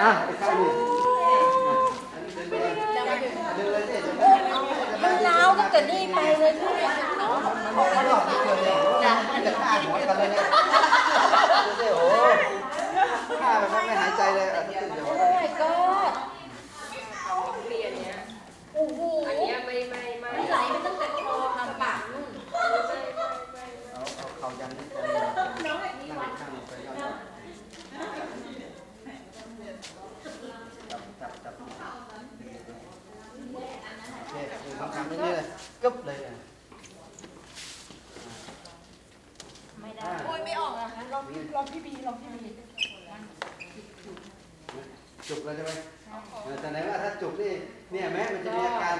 อะไอ้ข้างนี้มันร้าวตั้งแต่นี่ไปเลยพี่มันหลอกไม่เกินเลยมันจะฆ่าหัวกันเลยเนี่ยโอ้โหฆ่าแบบไม่หายใจเลยอะตึ้งเดี๋ยวโอ้ my god เปลี่ยนเนี้ย โอ้โห อันเนี้ยไม่ไม่ไม่ มันไหลไปตั้งแต่คอทางปากนู่น เอาเอาเข่ายันนิดเดียวนั่งข้างไปยาวจับจับจับโอเคคือต้องทำนี่เลยกึ๊บเลยอะ ไม่ได้ อ่า โอ้ยไม่ออกอะคะล องลองพี่บีลองพี่บีจุกเลยใช่ไหมเออแต่ไหนว่าถ้าจุกนี่เนี่ยแม้มันจะมีอาการ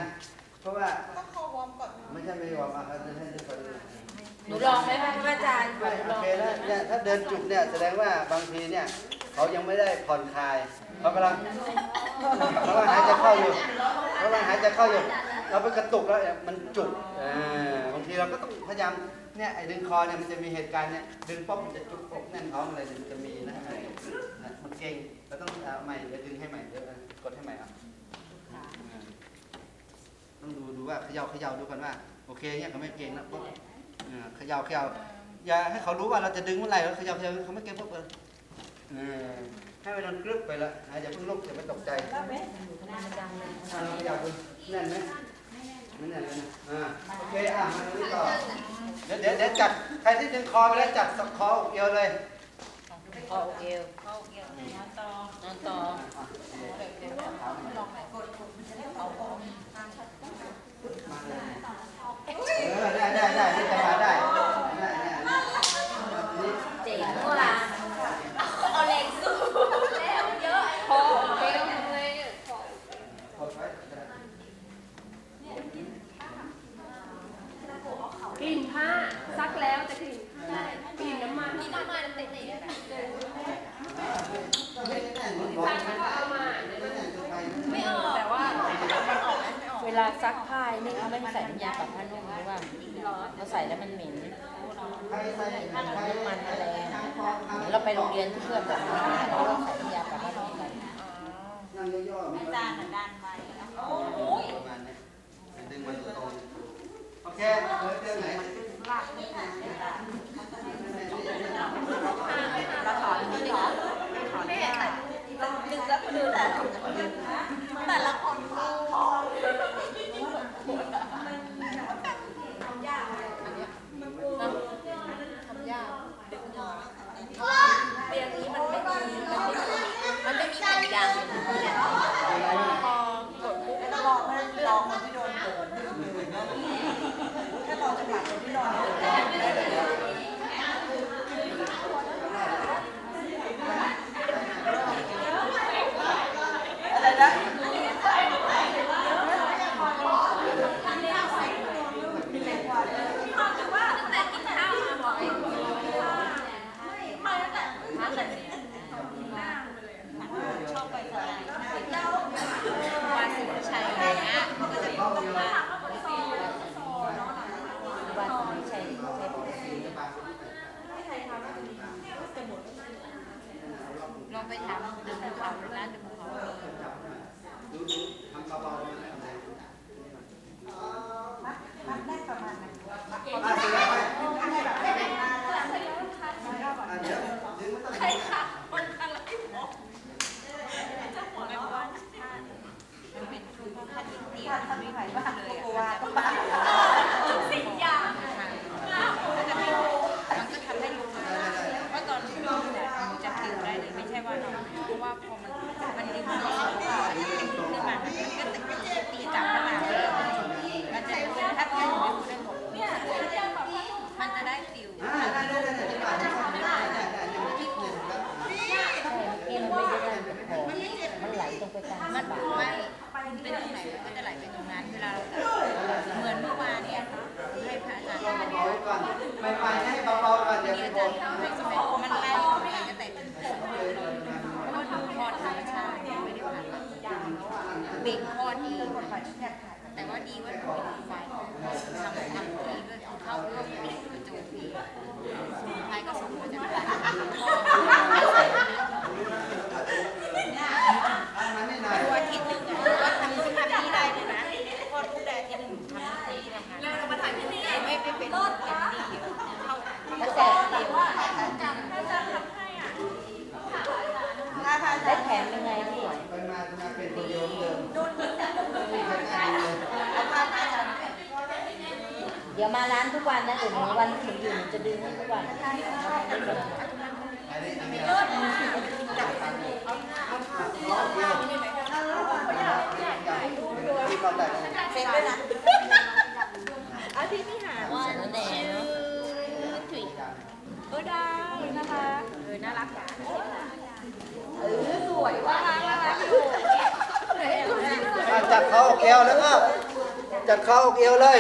เพราะว่าต้องคอวอร์มก่อนไม่ใช่ไม่วอร์มอะจะให้ทุกคนหนูลองไหมคะพระอาจารย์ไม่โอเคแล้วเนี่ยถ้าเดินจุกเนี่ยแสดงว่าบางทีเนี่ยเขายังไม่ได้ผ่อนคลายเขากำลังเขากำลังหายใจเข้าอยู่เขากำลังหายใจเข้าอยู่เราไปกระตุกแล้วเนี่ยมันจุกอ่าบางทีเราก็ต้องพยายาม เนี่ยไอ้ดึงคอเนี่ยมันจะมีเหตุการณ์เนี่ยดึงป๊บมันจะจุกอกแน่นท้องอะไรเนี่ยมันจะมีนะนะมันเก่งเราต้องเอาใหม่เดี๋ยวดึงให้ใหม่เดี๋ยวกดให้ใหม่อะต้องดูดูว่าเขย่าเขย่าดูก่อนว่าโอเคเนี่ยเขาไม่เก่งนะปุ๊บอ่าเขย่าเขย่าอย่าให้เขารู้ว่าเราจะดึงเมื่อไหร่แล้วเขย่าเขย่าเขาไม่เก่งปุ๊บเลยเออให้มันกรึบไปละอ่าอย่าเพิ่งลุกอย่าไปตกใจอ่าเราเขย่าดูแน่นไหมไม่แน่นเลยนะอ่าโอเคอะมาตรงนี้ต่อ เดี๋ยวเดี๋จัดใครที่ดึงคอไปแล้วจัดสับคออกเอวเลยคออกเอวคอกเอวนอนต่อนอนต่องได้อาออกเออได้ได้ได้ได้ได้ ลาซักผ้านี่เขาไม่ใส่น้ำยาปรับผ้านุ่มเพราะว่าเราใส่แล้วมันเหม็นใครใส่ใครน้ำมันอะไรเราไปโรงเรียนเพื่อนแบบนี้เราใส่น้ำยาปรับผ้านุ่มไปนั่งย่อๆไม่จานเหมือนกันไปประมาณนี้ดึงมันตรงโอเคเออเรื่องไหนเราถอนนี่หรอถอนไม่ได้ดึงแล้วดึงแต่แต่ ลองไปถามดูเขานะดูเขามัดได้ประมาณไหนมัดได้ประมาณไหนแบบไม่เป็นมาแล้วใครคะ สุดท้ ดี๋ยวมาร้านทุกวันนะเดี๋ยววันที่หนูอยู่หนูจะดึงให้ทุกวันอันนี้อันนี้ล้อเดียวที่เราแต่งเซ็นด้วยนะอาทิตย์นี้หาสารแหน่เนาะถุยเออได้นะคะเออน่ารักจ้ะเออสวยว่ารักน่ารักอยู่จับเขาออกเอวแล้วก็จับเขาออกเอวเลย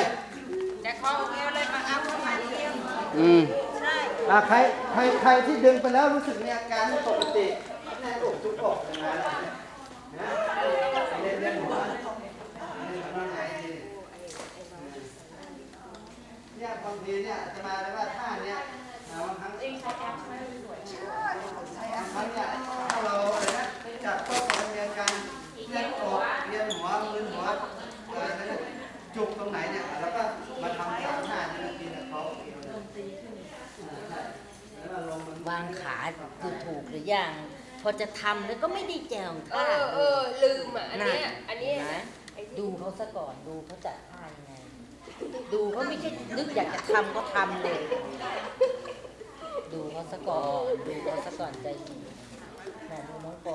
อวเลยมาเอาเข้ามาเที่ยวอืมใช่อะใครใครใครที่ดึงไปแล้วรู้สึกมีอาการไม่ปกติแน่อกจุกอกอย่างนั้นนะเล่นเล่นหัวเล่นหัวน้องไงดีเนี่ยบางทีเนี่ยจะมาเลยว่าท่าเนี้ยอ่าบางครั้งเองใช้แอปใช้สวยใช้แอปบางครั้งเนี่ยถ้าเราอะไรนะจับโต๊ะเรียนกันเรียนอกเรียนหัวมือหัวอะไรนั่นจุกตรงไหนเนี่ยแล้วก็มาทำสามท่านี่ทีเนี่ยเขาเอวเลยแล้วเราลงมัน วางขา คือถูกหรือยังพอจะทำแล้วก็ไม่ได้แจวเอท่าอเออลืมอะอันเนี้ยอันเนี้ยเห็นไหมดูเขาซะก่อนดูเขาจัดท่ายังไง ดูเขาไม่ใช่นึกอยากจะทำก็ทำเลย ดูเขาซะก่อนดูเขาซะก่อนใจดีน่ะดูน้องปอ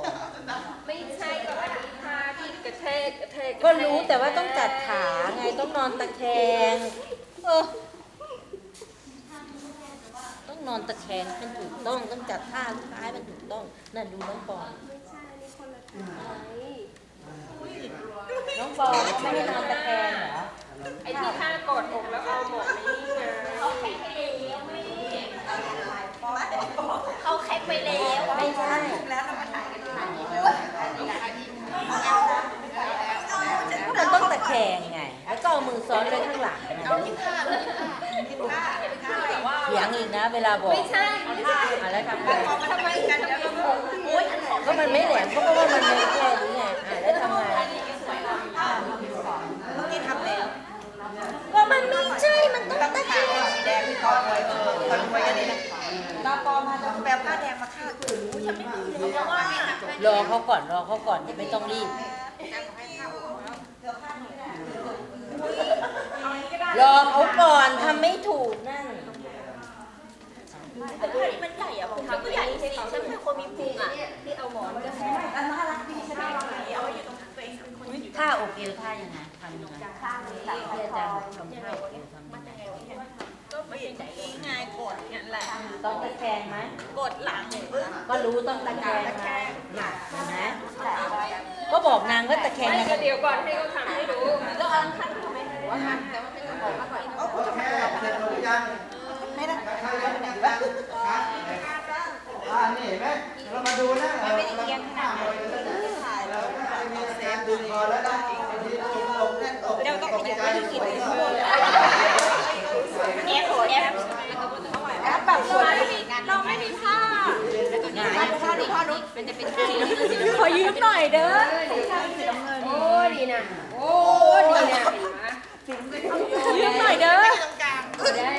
ไม่ใช่ก็อันนี้ท่าที่กระเทกกระเทกก็รู้แต่ว่าต้องจัดขาไงต้องนอนตะแคงเออต้อง นอนตะแคงมันถูกต้องต้องจัดท่าลูกท้ายมันถูกต้องน่ะดูน้องปอนน้องปอนไม่ได้นอนตะแคงเหรอไอ้ที่ท่ากดอกแล้วเอาหมดนี่ไงเขาแคปไปแล้วไม่เขาแคปไปแล้วไม่ใช่แล้วเรามาถ่ายกันที่ไหน มันต้องตะแคงไง แล้วก็เอามือซ้อนไว้ข้างหลังไงเถียงอีกนะ เวลาบอกไม่ใช่อะแล้วทำไงทำไมกันแล้วก็โอ๊ยก็มันไม่แหลมก็เพราะว่ามันไม่แค่นี้ไงอะแล้วทำไงเมื่อกี้ทำแล้วก็มันไม่ใช่มันต้องตะแคงสีแดงพี่ก้อนเลยเออตัดไว้กันนี่นะตาปอมาจะแบบผ้าแดงมาฆ่ากูฉันไม่มีเลยเพราะว่าไม่หักรอเขาก่อนรอเขาก่อนอย่าไม่ต้องรีบรอเขาก่อนทำไม่ถูกนั่น ก็รู้ต้องตะแคงนะเห็นไหมก็บอกนางว่าตะแคงไม่ยังไงก็เดี๋ยวก่อนให้เขาทำให้ดูแล้วเอาขั้นทำไมหัวมันแต่ว่าเป็นของมาก่อนเอาโอเคเสร็จหรือยังไม่ได้ใครยังยังยังครับอ่านี่เห็นไหมเรามาดูนะเราเราข้ามไปแล้วนะเราจะมีการดึงคอแล้วนะบางทีจุกอกแน่นอก เดี๋ยวต้อง ต ไป ก กิน ใจ ไปกิน ไป ไป ก่อน แอปแอปแอปแบบสวยเราไม่มีผ้า ง่าย ผ้าดูผ้าดูมันจะเป็นสีน้ำเงินสีขอยืมห น่อยเด้อโอ้ดีนะโอ้ดีนะเห็นไหมยืมหน่อยเด้อได้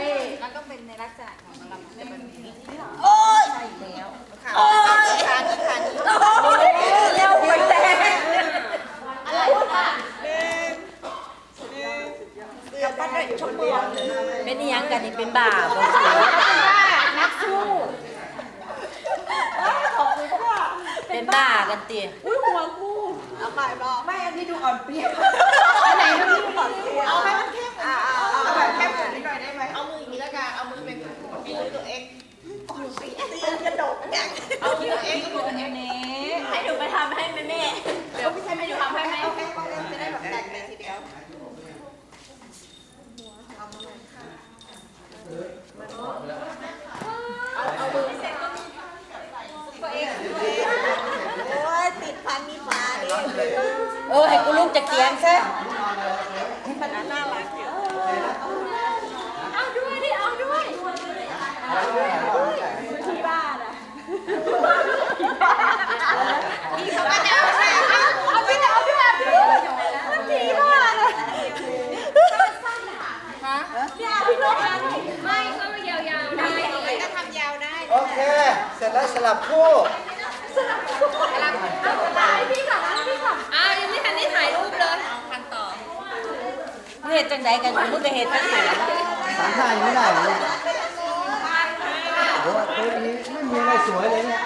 มันต้องเป็นในลักษณะของเราจะเป็นโอ้ยแล้วโอ้ยขานี่ขานี่โอ้เร็วไปแต่อะไรวะกับปั้นด้วยชมเมืองเป็นอิหยังกันนี่เป็นบ่าบ่สินักสู้ขอบคุณค่ะเป็นบ้ากันตีอุ้ หัวกูเอาไปบอกไม่ อันนี้ดูอ่อนเปรี้ยวอันไหนมันดูอ่อนเปรี้ยวเอาให้มันเข้มอ่าเอาแบบเข้มกว่านี้หน่อยได้ไหมเอามืออย่างนี้ละกัน เอามือเป็นมีมือตัวเองอยู่สีกระโดดเนี่ยเอามือตัวเองก็มือตัวเองนี้ให้หนูไปทำให้แม่แม่เดี๋ยวให้หนูทำให้แม่จะได้แบบแต่งเลยทีเดียวเอามือเสร็จก็ตัวเองโอ้ยติดพันมีฟ้าดิ เออให้กูลุกจากเตียงซะ พันน่ารักอยู่ เอาด้วยดิ เอาด้วย ที่บ้านอะพี่เขาก็จะเอาไปเอาไปเอาด้วยมันที่บ้านอะฮะพี่อาพี่น้อง ไม่ก็ยาวๆได้ ก็ทำยาวได้ โอเค เสร็จแล้วสลั บคู่สลับพี่ค่ะพี่ค่ะอ้าวยังไม่ทันได้ถ่ายรูปเลยทันต่อเหตุจังไดกันมึงไปเหตุจังไดสามท่ายังไม่ได้เหรอเนี่ยโอ้โหตัวนี้ไม่มีอะไรสวยเลยเนี่ย